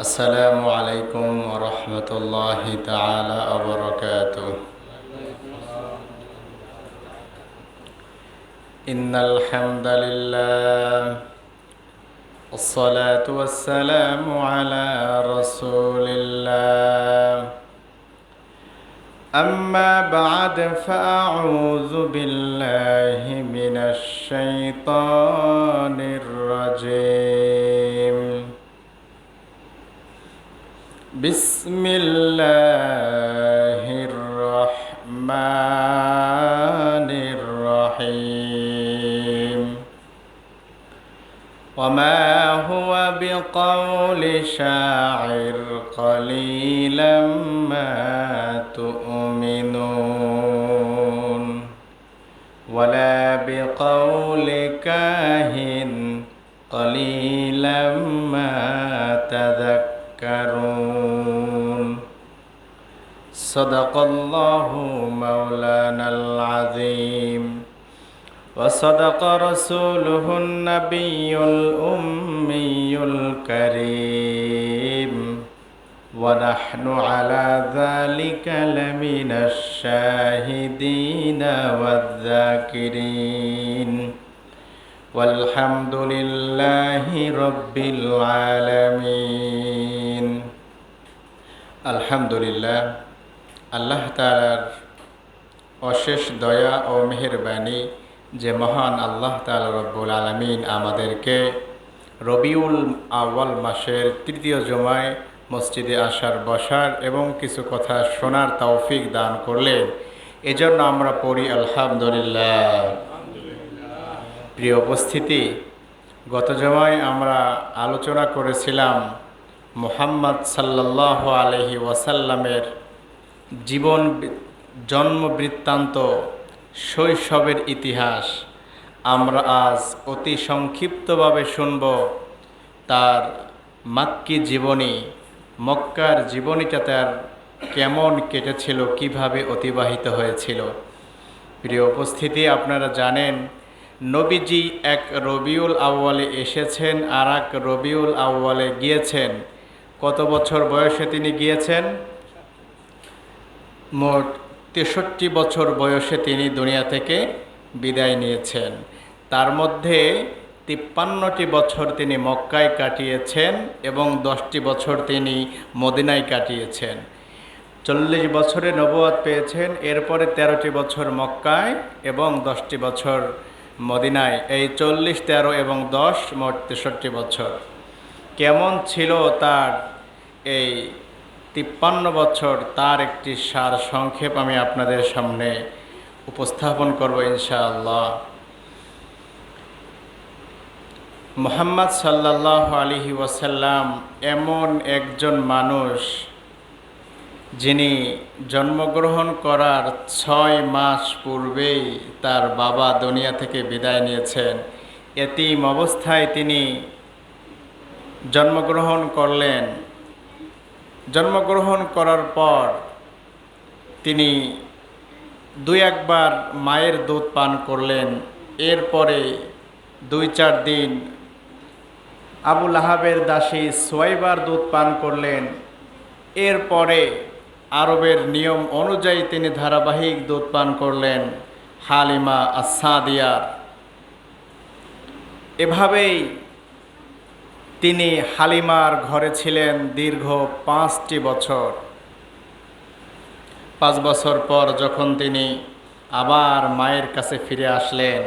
السلام عليكم ورحمة الله تعالى وبركاته. إن الحمد لله الصلاة والسلام على رسول الله. أما بعد فأعوذ بالله من الشيطان الرجيم. بسم الله الرحمن الرحيم. وما هو بقول شاعر قليلا ما تؤمنون. ولا بقول كاهن قليلا ما تذكرون. صدق الله مولانا العظيم. وصدق رسوله النبي الأمي الكريم. ونحن على ذلك لمن الشاهدين والذاكرين. والحمد لله رب العالمين. الحمد لله আল্লাহ তালার অশেষ দয়া ও মেহরবানি যে মহান আল্লাহ তালা রব্বুল আলমিন আমাদেরকে রবিউল আওয়াল মাসের তৃতীয় জমায় মসজিদে আসার, বসার এবং কিছু কথা শোনার তৌফিক দান করলেন। এজন্য আমরা পড়ি, আলহামদুলিল্লাহ। প্রিয় উপস্থিতি, গত জমায় আমরা আলোচনা করেছিলাম মোহাম্মদ সাল্লাহ আলহি ওয়াসাল্লামের জীবন জন্ম বৃত্তান্ত শৈশবের ইতিহাস। আমরা আজ অতি সংক্ষিপ্তভাবে শুনব তার মাক্কি জীবনী, মক্কার জীবনীটা তার কেমন কেটেছিল, কীভাবে অতিবাহিত হয়েছিল। প্রিয় উপস্থিতি, আপনারা জানেন, নবীজি এক রবিউল আউ্বালে এসেছেন, আর এক রবিউল আউ্বালে গিয়েছেন। কত বছর বয়সে তিনি গিয়েছেন? মোট তেষট্টি বছর বয়সে তিনি দুনিয়া থেকে বিদায় নিয়েছেন। তার মধ্যে তিপ্পান্নটি বছর তিনি মক্কায় কাটিয়েছেন এবং দশটি বছর তিনি মদিনায় কাটিয়েছেন। চল্লিশ বছরে নবুয়াদ পেয়েছেন, এরপরে তেরোটি বছর মক্কায় এবং দশটি বছর মদিনায়। এই চল্লিশ, তেরো এবং দশ মোট তেষট্টি বছর। কেমন ছিল তার এই তিপ্পান্ন বছর তার একটি সার সংক্ষেপ আমি আপনাদের সামনে উপস্থাপন করব ইনশাআল্লাহ। মোহাম্মদ সাল্লাহ আলহি ওয়াসাল্লাম এমন একজন মানুষ যিনি জন্মগ্রহণ করার ছয় মাস পূর্বেই তার বাবা দুনিয়া থেকে বিদায় নিয়েছেন। এতিম অবস্থায় তিনি জন্মগ্রহণ করলেন। জন্মগ্রহণ করার পর তিনি দুই একবার মায়ের দুধ পান করলেন। এরপরে দুই চার দিন আবুল আহাবের দাসী সোয়াইবার দুধ পান করলেন। এরপরে আরবের নিয়ম অনুযায়ী তিনি ধারাবাহিক দুধ পান করলেন, হালিমা আসাদিয়ার এভাবেই তিনি হালিমার ঘরে ছিলেন দীর্ঘ পাঁচটি বছর। পাঁচ বছর পর যখন তিনি আবার মায়ের কাছে ফিরে আসলেন,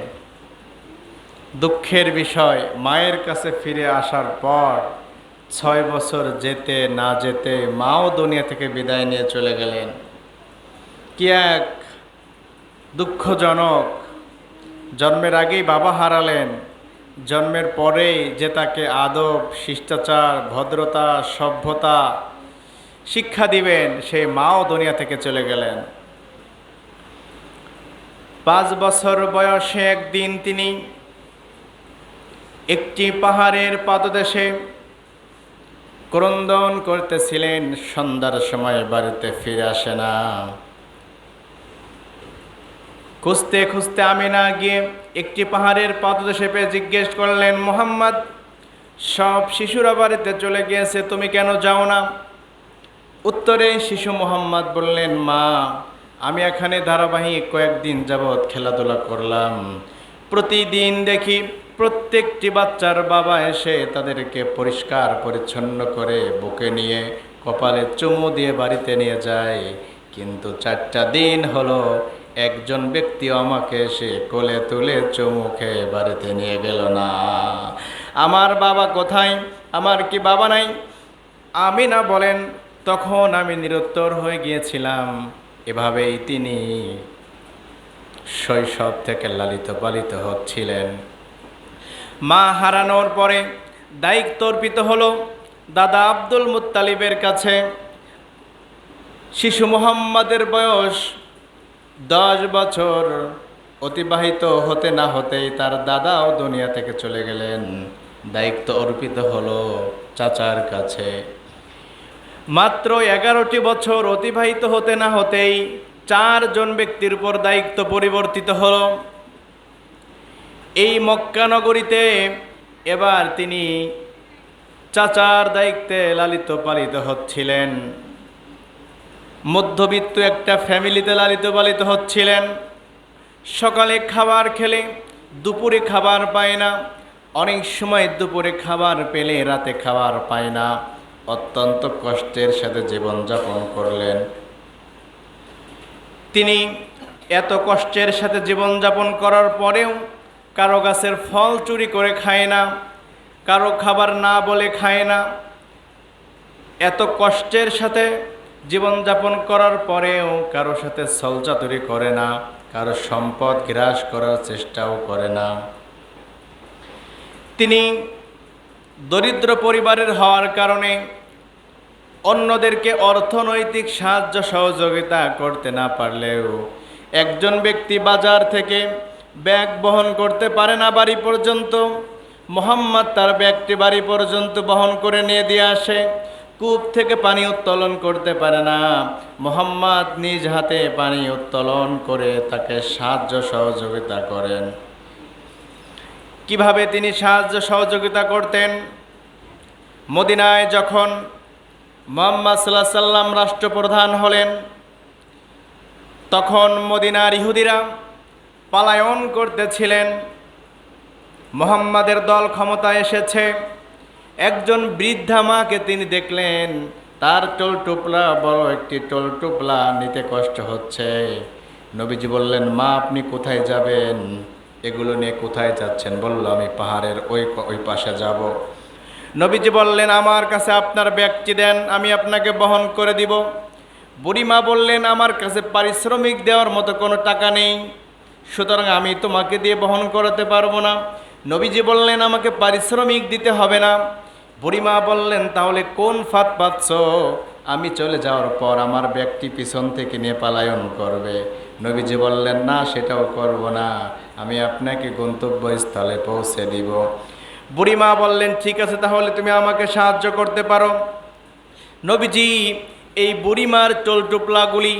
দুঃখের বিষয়, মায়ের কাছে ফিরে আসার পর ছয় বছর যেতে না যেতে মাও দুনিয়া থেকে বিদায় নিয়ে চলে গেলেন। কি এক দুঃখজনক, জন্মের আগেই বাবা হারালেন জন্মের পরেই যে তাকে আদব, শিষ্টাচার, ভদ্রতা, সভ্যতা শিক্ষা দিবেন সেই মাও দুনিয়া থেকে চলে গেলেন। পাঁচ বছর বয়সে একদিন তিনি একটি পাহাড়ের পাদদেশে ক্রন্দন করতেছিলেন, সন্ধ্যার সময় বাড়িতে ফিরে আসে না। খুঁজতে খুঁজতে আমি না গিয়ে একটি পাহাড়ের পাদদেশে পেয়ে জিজ্ঞেস করলেন, মোহাম্মদ, সব শিশুরা বাড়িতে চলে গিয়েছে, তুমি কেন যাও না? উত্তরে শিশু মোহাম্মদ বললেন, মা, আমি এখানে ধারাবাহিক কয়েকদিন যাবৎ খেলাধুলা করলাম। প্রতিদিন দেখি প্রত্যেকটি বাচ্চার বাবা এসে তাদেরকে পরিষ্কার, পরিচ্ছন্ন করে বুকে নিয়ে কপালে চুমু দিয়ে বাড়িতে নিয়ে যায়। কিন্তু চারটা দিন হলো একজন ব্যক্তি আমাকে এসে কোলে তুলে চুমু খেয়ে বাড়িতে নিয়ে গেল না। আমার বাবা কোথায়? আমার কি বাবা নাই? আমি না বলেন, তখন আমি নিরুত্তর হয়ে গিয়েছিলাম। এভাবেই তিনি শৈশব থেকে লালিত পালিত হচ্ছিলেন। মা হারানোর পরে দায়িত্ব অর্পিত হলো দাদা আব্দুল মুত্তালিবের কাছে। শিশু মোহাম্মদের বয়স দশ বছর অতিবাহিত হতে না হতেই তার দাদাও দুনিয়া থেকে চলে গেলেন। দায়িত্ব অর্পিত হলো চাচার কাছে। মাত্র এগারোটি বছর অতিবাহিত হতে না হতেই চারজন ব্যক্তির উপর দায়িত্ব পরিবর্তিত হল। এই মক্কানগরীতে এবার তিনি চাচার দায়িত্বে লালিত পালিত হচ্ছিলেন। মধ্যবিত্ত একটা ফ্যামিলিতে লালিত পালিত হচ্ছিলেন। সকালে খাবার খেলে, দুপুরে খাবার পায় না, অনেক সময় দুপুরে খাবার পেলে রাতে খাবার পায় না। অত্যন্ত কষ্টের সাথে জীবনযাপন করলেন। তিনি এত কষ্টের সাথে জীবনযাপন করার পরেও কারও গাছের ফল চুরি করে খায় না, কারও খাবার না বলে খায় না। এত কষ্টের সাথে জীবনযাপন করার পরেও কারও সাথে সলচাতুরি করে না, কারও সম্পদ গ্রাস করার চেষ্টাও করে না। তিনি দরিদ্র পরিবারের হওয়ার কারণে অন্যদেরকে অর্থনৈতিক সাহায্য সহযোগিতা করতে না পারলেও একজন ব্যক্তি বাজার থেকে ব্যাগ বহন করতে পারে না বাড়ি পর্যন্ত, মোহাম্মদ তার ব্যাগটি বাড়ি পর্যন্ত বহন করে নিয়ে দিয়ে আসে। কূপ থেকে পানি উত্তোলন করতে পারে না। মোহাম্মদ নিজ হাতে পানি উত্তোলন করে তাকে সাহায্য সহযোগিতা করেন। কীভাবে তিনি সাহায্য সহযোগিতা করতেন? মদিনায় যখন মোহাম্মদ সাল্লাহ সাল্লাম রাষ্ট্রপ্রধান হলেন, তখন মদিনার ইহুদিরা পালায়ন করতেছিলেন। মোহাম্মদের দল ক্ষমতায় এসেছে। একজন বৃদ্ধা মাকে তিনি দেখলেন, তার টোল টুপলা বড় একটি টোল টুপলা নিতে কষ্ট হচ্ছে। নবীজি বললেন, মা, আপনি কোথায় যাবেন? এগুলো নিয়ে কোথায় যাচ্ছেন? বলল, আমি পাহাড়ের ওই ওই পাশে যাব। নবীজি বললেন, আমার কাছে আপনার ব্যাগটি দেন, আমি আপনাকে বহন করে দিব। বুড়িমা বললেন, আমার কাছে পারিশ্রমিক দেওয়ার মতো কোনো টাকা নেই, সুতরাং আমি তোমাকে দিয়ে বহন করাতে পারব না। নবীজি বললেন, আমাকে পারিশ্রমিক দিতে হবে না। বুড়িমা বললেন, তাহলে কোন ফাঁদ পাচ্ছ? আমি চলে যাওয়ার পর আমার ব্যক্তি পিছন থেকে নিয়ে পালায়ন করবে। নবীজি বললেন, না, সেটাও করব না। আমি আপনাকে গন্তব্যস্থলে পৌঁছে দিব। বুড়িমা বললেন, ঠিক আছে, তাহলে তুমি আমাকে সাহায্য করতে পারো। নবীজি এই বুড়িমার টোলটুপলাগুলি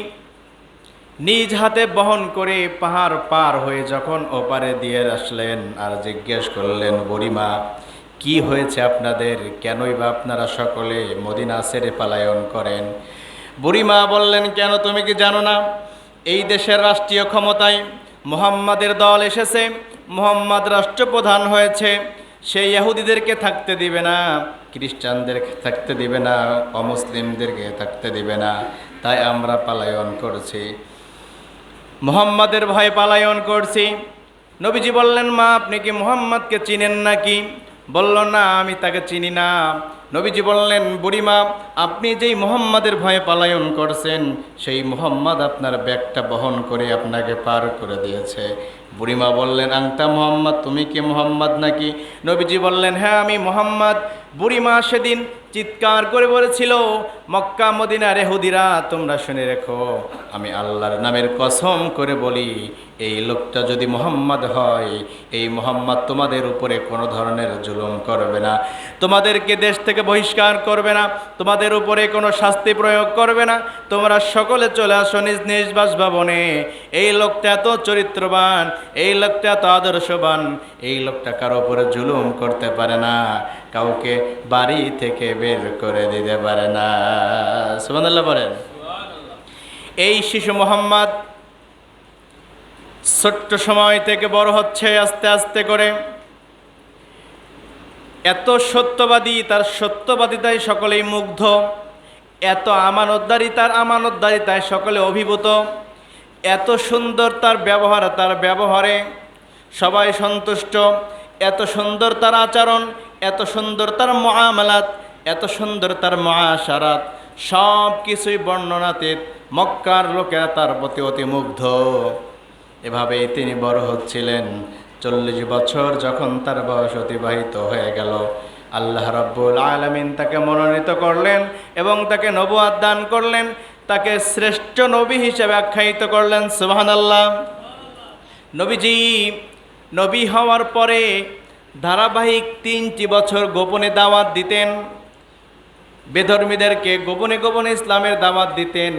নিজ হাতে বহন করে পাহাড় পার হয়ে যখন ওপারে দিয়ে আসলেন আর জিজ্ঞেস করলেন, বুড়িমা কি হয়েছে আপনাদের? কেনই বা আপনারা সকলে মদিনা ছেড়ে পালায়ন করেন? বুড়িমা বললেন, কেন তুমি কি জানো না? এই দেশের রাষ্ট্রীয় ক্ষমতায় মোহাম্মদের দল এসেছে, মোহাম্মদ রাষ্ট্রপ্রধান হয়েছে। সেই ইহুদিদেরকে থাকতে দিবে না খ্রিস্টানদেরকে থাকতে দিবে না, অমুসলিমদেরকে থাকতে দিবে না। তাই আমরা পালায়ন করছি। মোহাম্মদের ভয়ে পালায়ন করছি। নবীজি বললেন, মা, আপনি কি মোহাম্মদকে চিনেন নাকি? বলল, না, আমি তাকে চিনি না। নবীজি বললেন, বুড়িমা, আপনি যেই মোহাম্মদের ভয়ে পালায়ন করছেন, সেই মোহাম্মদ আপনার ব্যাগটা বহন করে আপনাকে পার করে দিয়েছে। বুড়িমা বললেন আংতা মোহাম্মদ, তুমি কি মোহাম্মদ নাকি? নবীজি বললেন হ্যাঁ আমি মোহাম্মদ। বুড়িমা সেদিন চিৎকার করে বলেছিল, মক্কা, মদিনা রেহুদিরা তোমরা শুনে রেখো। আমি আল্লাহর নামের কসম করে বলি, এই লোকটা যদি মোহাম্মদ হয়, এই মোহাম্মদ তোমাদের উপরে কোনো ধরনের জুলুম করবে না। তোমাদেরকে দেশ থেকে বহিষ্কার করবে না। তোমাদের উপরে কোনো শাস্তি প্রয়োগ করবে না। তোমরা সকলে চলে আসো নিজ নিজ বাসভবনে। এই লোকটা এত চরিত্রবান, এই লোকটা এত আদর্শবান, এই লোকটা কারও উপরে জুলুম করতে পারে না। কাউকে বাড়ি থেকে বের করে দিতে পারে না। সুবহানাল্লাহ বলেন। এই শিশু মোহাম্মদ ছোট্ট সময় থেকে বড় হচ্ছে আস্তে আস্তে করে। এত সত্যবাদী, তার সত্যবাদিতায় সকলেই মুগ্ধ। এত আমানতদারি, তার আমানতদারিতায় সকলে অভিভূত। এত সুন্দর তার ব্যবহার, তার ব্যবহারে সবাই সন্তুষ্ট। এত সুন্দর তার আচরণ এত সুন্দর তার মহামালাত, এত সুন্দর তার মহাসারাত সব কিছুই বর্ণনাতে মক্কার লোকেরা তার প্রতি অতি মুগ্ধ। এভাবেই তিনি বড় হচ্ছিলেন। চল্লিশ বছর যখন তার বয়স অতিবাহিত হয়ে গেল, আল্লাহ রব্বুল আলামিন তাকে মনোনীত করলেন এবং তাকে নবুয়াদ দান করলেন, তাকে শ্রেষ্ঠ নবী হিসেবে আখ্যায়িত করলেন, সুবহানাল্লাহ। নবীজি, নবী হওয়ার পরে ধারাবাহিক তিনটি বছর গোপনে দাওয়াত দিতেন। বেধর্মীদেরকে গোপনে গোপনে ইসলামের দাওয়াত দিতেন।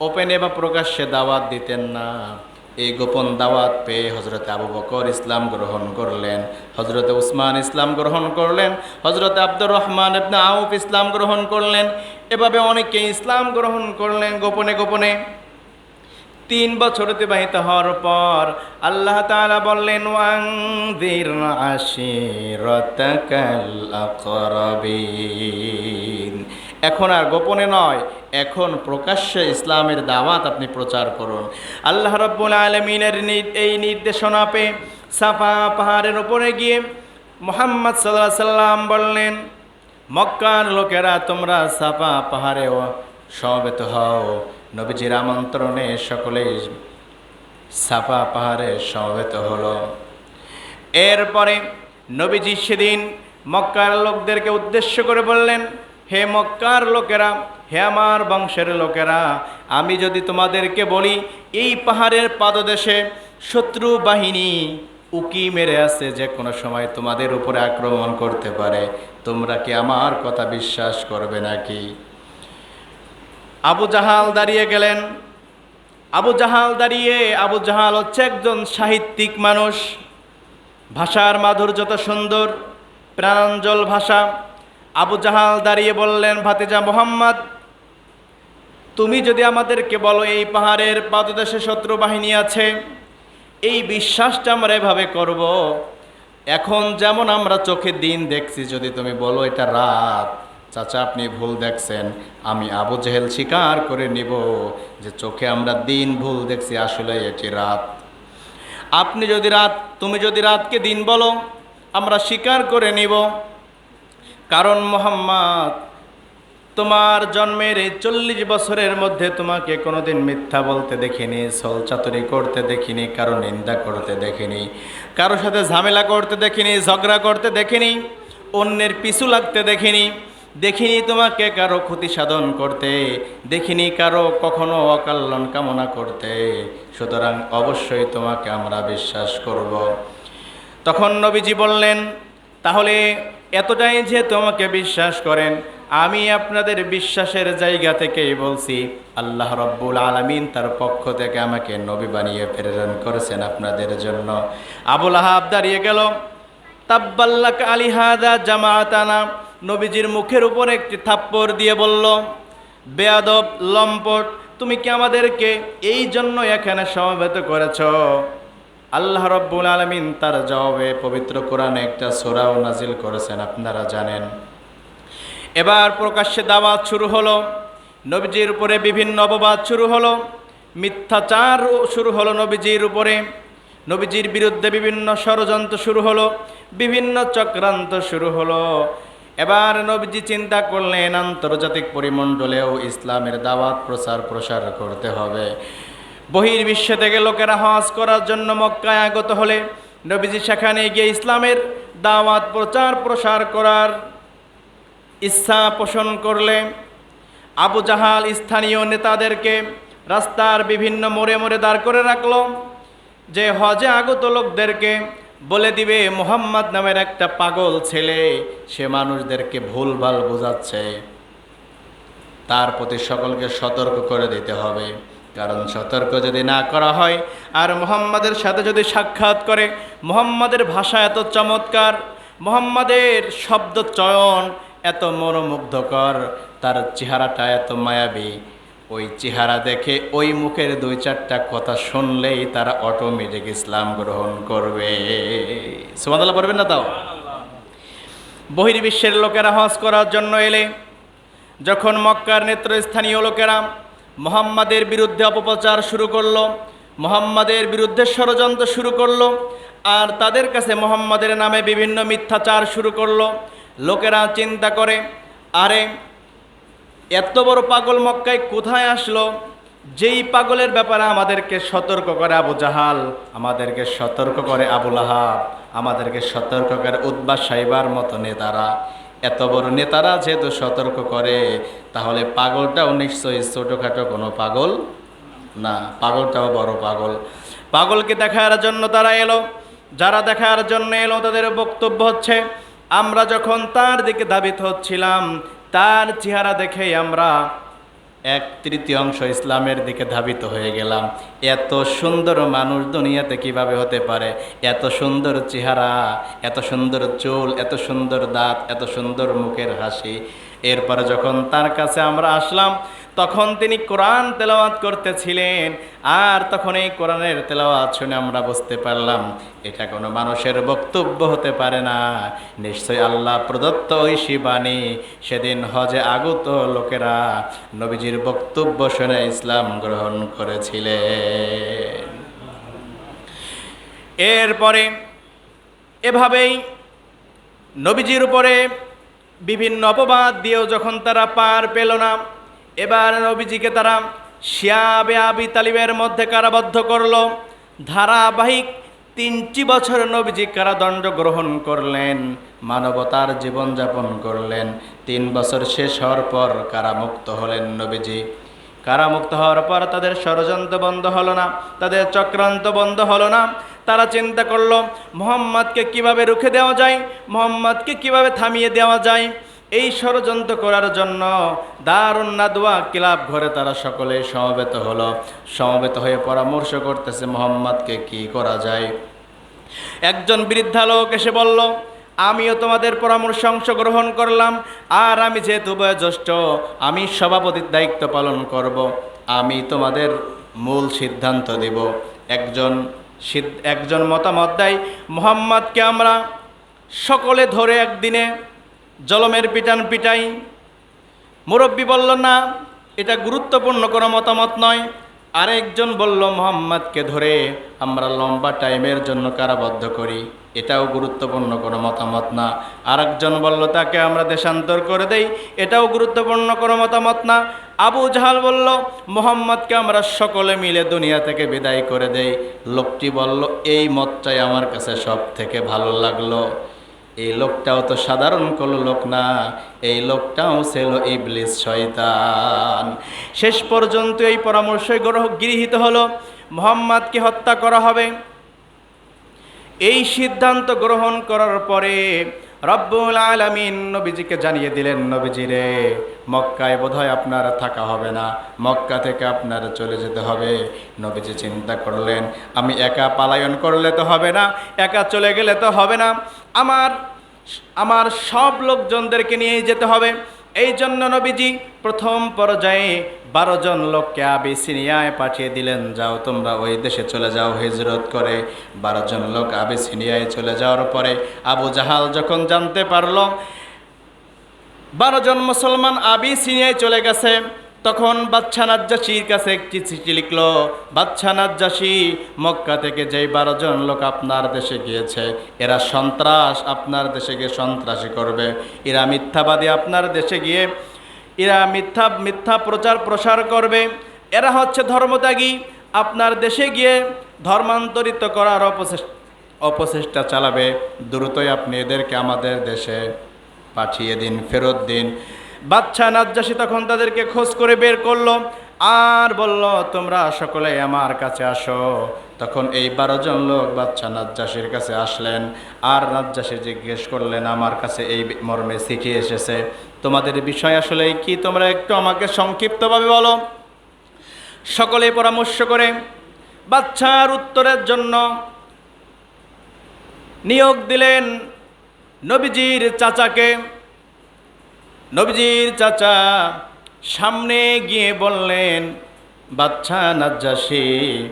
ওপেনে বা প্রকাশ্যে দাওয়াত দিতেন না। এই গোপন দাওয়াত পেয়ে হজরতে আবু বকর ইসলাম গ্রহণ করলেন। হজরতে উসমান ইসলাম গ্রহণ করলেন। হজরতে আব্দুর রহমান আউফ ইসলাম গ্রহণ করলেন। এভাবে অনেকে ইসলাম গ্রহণ করলেন গোপনে গোপনে। তিন বছর অতিবাহিত হওয়ার পর আল্লাহ তাআলা বললেন ওয়াংদির আশিরাতাকাল আকরাবিন এখন আর গোপনে নয়, এখন প্রকাশ্যে ইসলামের দাওয়াত আপনি প্রচার করুন। আল্লাহ রাব্বুল আলমিনের এই নির্দেশনা পেয়ে সাফা পাহাড়ের উপরে গিয়ে মোহাম্মদ সাল্লাহ সাল্লাম বললেন, মক্কার লোকেরা তোমরা সাফা পাহাড়ে সমবেত হও। নবীজির আমন্ত্রণে সকলেই সাফা পাহাড়ে সমবেত হলো। এরপরে নবীজি সেদিন মক্কার লোকদেরকে উদ্দেশ্য করে বললেন, হে মক্কার লোকেরা, হে আমার বংশের লোকেরা, আমি যদি তোমাদেরকে বলি, এই পাহাড়ের পাদদেশে শত্রু বাহিনী উকি মেরে আছে, যে কোনো সময় তোমাদের উপরে আক্রমণ করতে পারে, তোমরা কি আমার কথা বিশ্বাস করবে নাকি? আবু জাহাল দাঁড়িয়ে গেলেন। আবু জাহাল দাঁড়িয়ে, আবু জাহাল হচ্ছে একজন সাহিত্যিক মানুষ। ভাষার মাধুর্যতা সুন্দর প্রাঞ্জল ভাষা। আবু জাহাল দাঁড়িয়ে বললেন, ভাতিজা মোহাম্মদ, তুমি যদি আমাদেরকে বলো এই পাহাড়ের পাদদেশে শত্রু বাহিনী আছে, এই বিশ্বাসটা আমরা এভাবে করব? এখন যেমন আমরা চোখে দিন দেখছি, যদি তুমি বলো এটা রাত। চাচা, আপনি ভুল দেখছেন। আমি আবু জেহেল স্বীকার করে নিব যে চোখে আমরা দিন ভুল দেখছি, আসলে এটি রাত। আপনি যদি রাত, তুমি যদি রাতকে দিন বলো, আমরা স্বীকার করে নিব। কারণ মোহাম্মদ, তোমার জন্মের এই চল্লিশ বছরের মধ্যে তোমাকে কোনোদিন মিথ্যা বলতে দেখিনি চাতুরি করতে দেখিনি, কারও নিন্দা করতে দেখিনি কারোর সাথে ঝামেলা করতে দেখিনি, ঝগড়া করতে দেখিনি, অন্যের পিছু লাগতে দেখিনি। দেখিনি তোমাকে কারও ক্ষতি সাধন করতে, দেখিনি কারও কখনো অকল্যাণ কামনা করতে। সুতরাং অবশ্যই তোমাকে আমরা বিশ্বাস করব। তখন নবীজি বললেন, তাহলে এতটাই যে তোমাকে বিশ্বাস করেন, আমি আপনাদের বিশ্বাসের জায়গা থেকেই বলছি, আল্লাহ রব্বুল আলমিন তার পক্ষ থেকে আমাকে নবী বানিয়ে প্রেরণ করেছেন আপনাদের জন্য। আবুল আহাব দাঁড়িয়ে গেল, তাব্বাল্লাক আলিহাদা জামাতানা নবীজির মুখের উপর একটি থাপ্পড় দিয়ে বলল, বেয়াদব, লম্পট, তুমি কি আমাদেরকে এই জন্য এখানে সমবেত করেছ? আল্লাহ রব্বুল আলমিন তার জবাবে পবিত্র কোরআনে একটা সোরাও নাজিল করেছেন, আপনারা জানেন। এবার প্রকাশ্যে দাওয়াত শুরু হলো, নবীজির উপরে বিভিন্ন অপবাদ শুরু হলো, মিথ্যাচার শুরু হলো নবীজির উপরে, নবীজির বিরুদ্ধে বিভিন্ন ষড়যন্ত্র শুরু হলো, বিভিন্ন চক্রান্ত শুরু হলো। এবার নবীজি চিন্তা করলেন, আন্তর্জাতিক পরিমণ্ডলেও ইসলামের দাওয়াত প্রচার প্রসার করতে হবে। বহির্বিশ্ব থেকে লোকেরা হজ করার জন্য মক্কায় আগত হলে নবীজি সেখানে গিয়ে ইসলামের দাওয়াত প্রচার প্রসার করার ইচ্ছা পোষণ করলে আবু জাহাল স্থানীয় নেতাদেরকে রাস্তার বিভিন্ন মোড়ে মোড়ে দাঁড় করে রাখল যে হজে আগত লোকদেরকে বলে দিবে, মোহাম্মদ নামের একটা পাগল ছেলে, সে মানুষদেরকে ভুলভাল বোঝাচ্ছে। তার প্রতি সকলকে সতর্ক করে দিতে হবে। কারণ সতর্ক যদি না করা হয়, আর মোহাম্মদের সাথে যদি সাক্ষাৎ করে, মোহাম্মদের ভাষা এত চমৎকার, মোহাম্মদের শব্দ চয়ন এত মনোমুগ্ধকর, তার চেহারাটা এত মায়াবী ওই চেহারা দেখে ওই মুখের দুই চারটা কথা শুনলেই তারা অটোমেটিক ইসলাম গ্রহণ করবে। সুমাদাল্লাহ পড়বেন না তাও? বহির্বিশ্বের লোকেরা হজ করার জন্য এলে, যখন মক্কার নেত্রস্থানীয় লোকেরা মোহাম্মদের বিরুদ্ধে অপপ্রচার শুরু করল, মোহাম্মদের বিরুদ্ধে ষড়যন্ত্র শুরু করল, আর তাদের কাছে মোহাম্মদের নামে বিভিন্ন মিথ্যাচার শুরু করল, লোকেরা চিন্তা করে, আরে এত বড় পাগল মক্কায় কোথায় আসলো? যেই পাগলের ব্যাপারে আমাদেরকে সতর্ক করে আবু জাহাল, আমাদেরকে সতর্ক করে আবুল আহাব আমাদেরকে সতর্ক করে উদ্বাস সাইবার মতো নেতারা। এত বড় নেতারা যেহেতু সতর্ক করে, তাহলে পাগলটাও নিশ্চয়ই ছোটোখাটো কোনো পাগল না, পাগলটাও বড় পাগল। পাগলকে দেখার জন্য তারা এলো, যারা দেখার জন্য এলো তাদের বক্তব্য হচ্ছে, আমরা যখন তার দিকে দাবিত হচ্ছিলাম তার চেহারা দেখেই আমরা এক তৃতীয়াংশ ইসলামের দিকে ধাবিত হয়ে গেলাম। এত সুন্দর মানুষ দুনিয়াতে কীভাবে হতে পারে? এত সুন্দর চেহারা, এত সুন্দর চুল, এত সুন্দর দাঁত, এত সুন্দর মুখের হাসি। এরপরে যখন তার কাছে আমরা আসলাম তখন তিনি কোরআন তেলাওয়াত করতেছিলেন, আর তখন এই কোরআনের তেলাওয়াত শুনে আমরা বুঝতে পারলাম, এটা কোনো মানুষের বক্তব্য হতে পারে না। নিশ্চয়ই আল্লাহ প্রদত্ত ঐশী বাণী সেদিন হজে আগত লোকেরা নবীজির বক্তব্য শুনে ইসলাম গ্রহণ করেছিলেন। এরপরে এভাবেই নবীজির উপরে বিভিন্ন অপবাদ দিয়েও যখন তারা পার পেল না এবার নবীজিকে তারা শিয়াবে আবি তালিবের মধ্যে কারাবদ্ধ করল। ধারাবাহিক তিনটি বছর নবীজি কারাদণ্ড গ্রহণ করলেন, মানবতার জীবনযাপন করলেন। তিন বছর শেষ হওয়ার পর কারামুক্ত হলেন নবীজি। কারামুক্ত হওয়ার পর তাদের ষড়যন্ত্র বন্ধ হলো না, তাদের চক্রান্ত বন্ধ হলো না। তারা চিন্তা করল, মোহাম্মদকে কীভাবে রুখে দেওয়া যায়? মোহাম্মদকে কীভাবে থামিয়ে দেওয়া যায়? এই ষড়যন্ত্র করার জন্য দারুণ নাদুয়া ক্লাব ঘরে তারা সকলে সমবেত হলো। সমবেত হয়ে পরামর্শ করতেছে মোহাম্মদকে কি করা যায়। একজন বৃদ্ধা লোক এসে বলল, আমিও তোমাদের পরামর্শ অংশগ্রহণ করলাম, আর আমি যেহেতু বয়োজ্যেষ্ঠ, আমি সভাপতির দায়িত্ব পালন করব। আমি তোমাদের মূল সিদ্ধান্ত দেব। একজন একজন মতামত দেয়, মোহাম্মদকে আমরা সকলে ধরে একদিনে জলমের পিটান পিটাই। মুরব্বী বলল, না, এটা গুরুত্বপূর্ণ কোনো মতামত নয়। আরেকজন বলল, মোহাম্মদকে ধরে আমরা লম্বা টাইমের জন্য কারাবদ্ধ করি। এটাও গুরুত্বপূর্ণ কোনো মতামত না। আরেকজন বলল, তাকে আমরা দেশান্তর করে দেই। এটাও গুরুত্বপূর্ণ কোনো মতামত না। আবু জাহাল বলল, মোহাম্মদকে আমরা সকলে মিলে দুনিয়া থেকে বিদায় করে দেই। লোকটি বলল, এই মতটাই আমার কাছে সব থেকে ভালো লাগল। এই লোকটাও তো সাধারণ কোনো লোক না, এই লোকটাও ছিল ইবলিস শয়তান। শেষ পর্যন্ত এই পরামর্শ গৃহীত হলো, মোহাম্মদকে হত্যা করা হবে। এই সিদ্ধান্ত গ্রহণ করার পরে রব্বুল আলমিন নবীজিকে জানিয়ে দিলেন, নবীজি রে, মক্কায় বোধ হয় আপনার থাকা হবে না। মক্কা থেকে আপনার চলে যেতে হবে। নবীজি চিন্তা করলেন, আমি একা পালায়ন করলে তো হবে না, একা চলে গেলে তো হবে না। আমার আমার সব লোকজনদেরকে নিয়েই যেতে হবে। এই জন্য নবীজি প্রথম পর্যায়ে বারো জন লোককে আবিসিনিয়ায় পাঠিয়ে দিলেন, যাও তোমরা ওই দেশে চলে যাও, হিজরত করে। বারো জন লোক আবিসিনিয়ায় চলে যাওয়ার পরে আবু জাহাল যখন জানতে পারল, বারো জন মুসলমান আবিসিনিয়ায় চলে গেছে তখন বাচ্চা নাজ্জাসির কাছে একটি চিঠি লিখলো বাচ্চা নাজ্জাসি, মক্কা থেকে যেই বারো জন লোক আপনার দেশে গিয়েছে, এরা সন্ত্রাস, আপনার দেশে গিয়ে সন্ত্রাসী করবে। এরা মিথ্যাবাদী, আপনার দেশে গিয়ে এরা মিথ্যা মিথ্যা প্রচার, প্রসার করবে। এরা হচ্ছে ধর্মত্যাগী, আপনার দেশে গিয়ে ধর্মান্তরিত করার অপচেষ্টা অপচেষ্টা চালাবে। দ্রুতই আপনি এদেরকে আমাদের দেশে পাঠিয়ে দিন, ফেরত দিন। বাচ্চা নাজ্জাসী তখন তাদেরকে খোঁজ করে বের করল, আর বলল, তোমরা সকলে আমার কাছে আসো। তখন এই বারো জন লোক বাচ্চা নাজ্জাসীর কাছে আসলেন, আর নাজ্জাসী জিজ্ঞেস করলেন, আমার কাছে এই মর্মে চিঠি এসেছে। তোমাদের বিষয় আসলে কি? তোমরা একটু আমাকে সংক্ষিপ্তভাবে বলো। সকলে পরামর্শ করে বাচ্চার উত্তরের জন্য নিয়োগ দিলেন নবীজির চাচাকে। নবীজির চাচা সামনে গিয়ে বললেন, বাচ্চা নাজ্জাসী,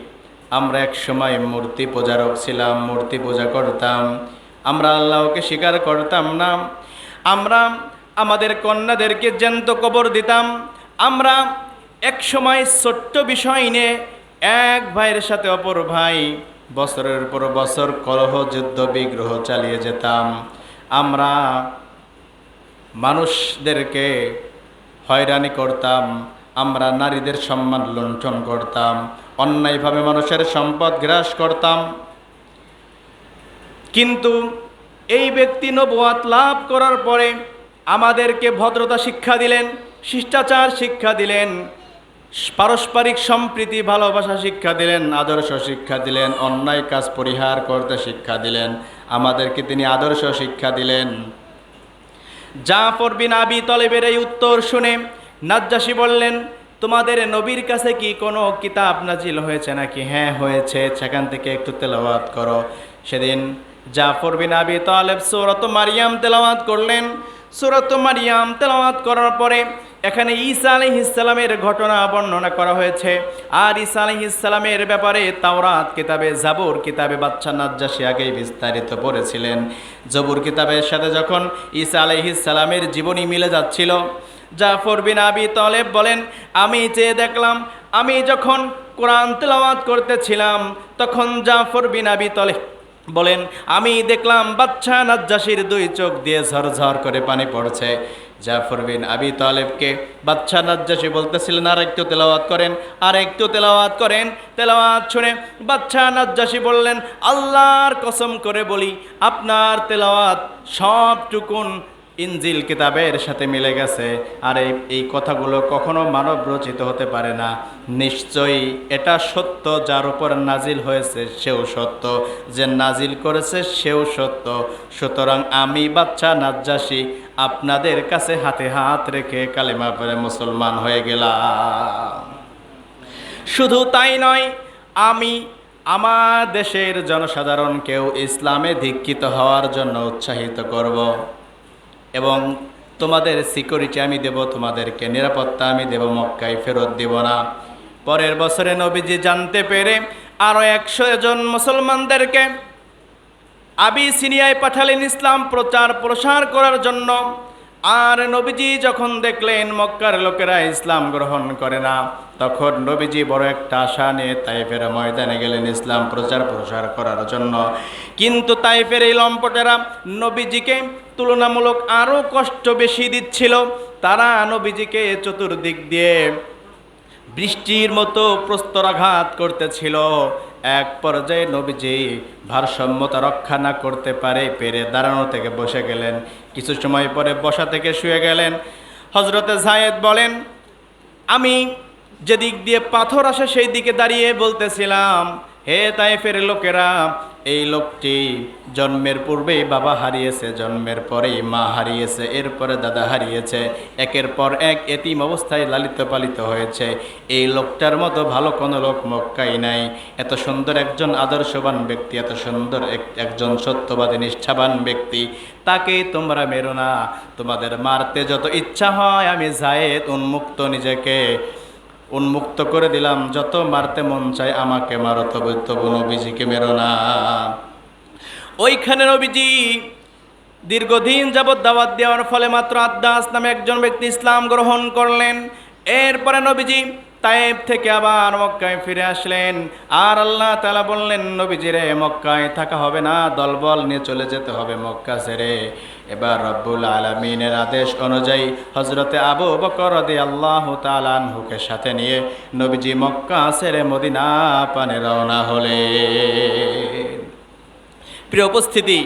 আমরা এক সময় মূর্তি পূজারক ছিলাম, মূর্তি পূজা করতাম। আমরা আল্লাহকে স্বীকার করতাম না। আমরা আমাদের কন্যাদেরকে জ্যান্ত কবর দিতাম। আমরা এক সময় ছোট্ট বিষয় নিয়ে এক ভাইয়ের সাথে অপর ভাই বছরের পর বছর কলহ, যুদ্ধ, বিগ্রহ চালিয়ে যেতাম। আমরা মানুষদেরকে হয়রানি করতাম, আমরা নারীদের সম্মান লুণ্ঠন করতাম, অন্যায়ভাবে মানুষের সম্পদ গ্রাস করতাম। কিন্তু এই ব্যক্তি নবুয়াত লাভ করার পরে আমাদেরকে ভদ্রতা শিক্ষা দিলেন, শিষ্টাচার শিক্ষা দিলেন, পারস্পরিক সম্প্রীতি, ভালোবাসা শিক্ষা দিলেন, আদর্শ শিক্ষা দিলেন, অন্যায় কাজ পরিহার করতে শিক্ষা দিলেন, আমাদেরকে তিনি আদর্শ শিক্ষা দিলেন। জাফর বিন আবি তলেবের এই উত্তর শুনে নাজ্জাসী বললেন, তোমাদের নবীর কাছে কি কোনো কিতাব নাজিল হয়েছে নাকি? হ্যাঁ হয়েছে। সেখান থেকে একটু তেলাওয়াত করো। সেদিন জাফর বিন আবি তালেব সুরত মারিয়াম তেলাওয়াত করলেন। সুরত মারিয়াম তেলাওয়াত করার পরে এখানে ঈসা আলহিসালামের ঘটনা বর্ণনা করা হয়েছে। আর ঈসা আলহিসালামের ব্যাপারে তাওরাত কিতাবে, জাবুর কিতাবে বাচ্চা নাজ্জাসী আগেই বিস্তারিত পড়েছিলেন জবুর কিতাবের সাথে যখন ঈসা আলহিসালামের জীবনী মিলে যাচ্ছিল, জাফর বিন আবি তলেব বলেন, আমি যে দেখলাম, আমি যখন কোরআন তেলাওয়াত করতেছিলাম, তখন জাফর বিন আবি তলেব বলেন, আমি দেখলাম বাচ্চা নাজ্জাসির দুই চোখ দিয়ে ঝরঝর করে পানি পড়ছে। জাফর বিন আবি তালেবকে বাচ্চা নাজ্জাসি বলতেছিলেন, আর একটু তেলাওয়াত করেন, আর একটু তেলাওয়াত করেন। তেলাওয়াত শুনে বাচ্চা নাজ্জাসি বললেন, আল্লাহর কসম করে বলি, আপনার তেলাওয়াত সবটুকুন ইনজিল কিতাবের সাথে মিলে গেছে, আর এই কথাগুলো কখনো মানব রচিত হতে পারে না। নিশ্চয়ই এটা সত্য, যার উপর নাজিল হয়েছে সেও সত্য। যে নাজিল করেছে সেও সত্য। সুতরাং আমি বাচ্চা নাজ্জাসী, আপনাদের কাছে হাতে হাত রেখে কালেমা পরে মুসলমান হয়ে গেলাম। শুধু তাই নয়, আমি আমার দেশের জনসাধারণকেও ইসলামে দীক্ষিত হওয়ার জন্য উৎসাহিত করব। এবং তোমাদের সিকিউরিটি আমি দেব তোমাদেরকে, নিরাপত্তা আমি দেব মক্কায়, ফেরত দেব না। পরের বছরে নবীজি জানতে পেরে আরও একশো জন মুসলমানদেরকে আবি সিনিয়ায় পাঠালেন ইসলাম প্রচার প্রসার করার জন্য। আর নবীজি যখন দেখলেন মক্কার লোকেরা ইসলাম গ্রহণ করে না, তখন নবীজি বড় একটা আশা নিয়ে তাইফের ময়দানে গেলেন ইসলাম প্রচার প্রসার করার জন্য। কিন্তু তাইফের এই লম্পটেরা নবীজিকে তুলনামূলক আরও কষ্ট বেশি দিচ্ছিল। তারা নবীজিকে চতুর্দিক দিয়ে বৃষ্টির মতো প্রস্তরাঘাত করতেছিল। এক পর্যায়ে নবীজি ভারসাম্যতা রক্ষা না করতে পারে, পেরে দাঁড়ানো থেকে বসে গেলেন। কিছু সময় পরে বসা থেকে শুয়ে গেলেন। হজরতে জায়েদ বলেন, আমি যেদিক দিয়ে পাথর আসে সেই দিকে দাঁড়িয়ে বলতেছিলাম, হে তাইফের লোকেরা এই লোকটি জন্মের পূর্বেই বাবা হারিয়েছে, জন্মের পরেই মা হারিয়েছে, এরপরে দাদা হারিয়েছে, একের পর এক এতিম অবস্থায় লালিত পালিত হয়েছে। এই লোকটার মতো ভালো কোনো লোক মক্কাই নাই। এত সুন্দর একজন আদর্শবান ব্যক্তি, এত সুন্দর এক- একজন সত্যবাদী, নিষ্ঠাবান ব্যক্তি। তাকে তোমরা মেরো না। তোমাদের মারতে যত ইচ্ছা হয় আমি জায়েদ উন্মুক্ত নিজেকে। উন্মুক্ত করে দিলাম, যত মারতে মন চায় আমাকে মারো, তবে তবু নবীজিকে মেরো না। ওইখানে নবীজি দীর্ঘদিন যাবৎ দাওয়াত দেওয়ার ফলে মাত্র আদাস নামে একজন ব্যক্তি ইসলাম গ্রহণ করলেন। এরপরে নবীজি তায়েব থেকে আবার মক্কায় ফিরে আসলেন। আর আল্লাহ তালা বললেন, নবীজিরে, মক্কায় থাকা হবে না, দলবল নিয়ে চলে যেতে হবে মক্কা ছেড়ে। এবার রব্বুল আলমিনের আদেশ অনুযায়ী হজরতে আবু বকর দি আল্লাহ তালানহুকে সাথে নিয়ে নবীজি মক্কা ছেড়ে মদিনা পানে রওনা হলে প্রিয় উপস্থিতি,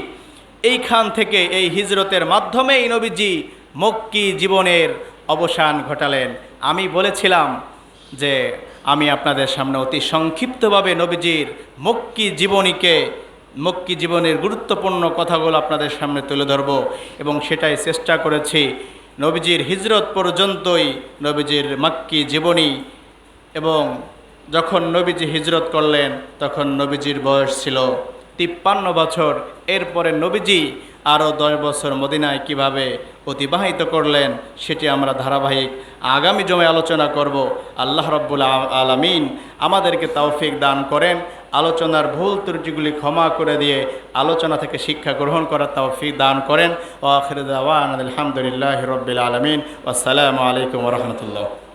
এইখান থেকে এই হিজরতের মাধ্যমেই নবীজি মক্কি জীবনের অবসান ঘটালেন। আমি বলেছিলাম যে আমি আপনাদের সামনে অতি সংক্ষিপ্তভাবে নবীজির মক্কি জীবনীকে মক্কি জীবনের গুরুত্বপূর্ণ কথাগুলো আপনাদের সামনে তুলে ধরব এবং সেটাই চেষ্টা করেছি নবীজির হিজরত পর্যন্তই নবীজির মাক্কি জীবনী এবং যখন নবীজি হিজরত করলেন, তখন নবীজির বয়স ছিল তিপ্পান্ন বছর। এরপরে নবীজি আরও দশ বছর মদিনায় কীভাবে অতিবাহিত করলেন, সেটি আমরা ধারাবাহিক আগামী জমে আলোচনা করব। আল্লাহ রব্বুল আলামিন আমাদেরকে তৌফিক দান করেন। আলোচনার ভুল ত্রুটিগুলি ক্ষমা করে দিয়ে আলোচনা থেকে শিক্ষা গ্রহণ করার তৌফিক দান করেন। ও আখির দাওয়ান আলহামদুলিল্লাহ রবিল আলমিন। আসসালামু আলাইকুম রহমতুল্লাহ।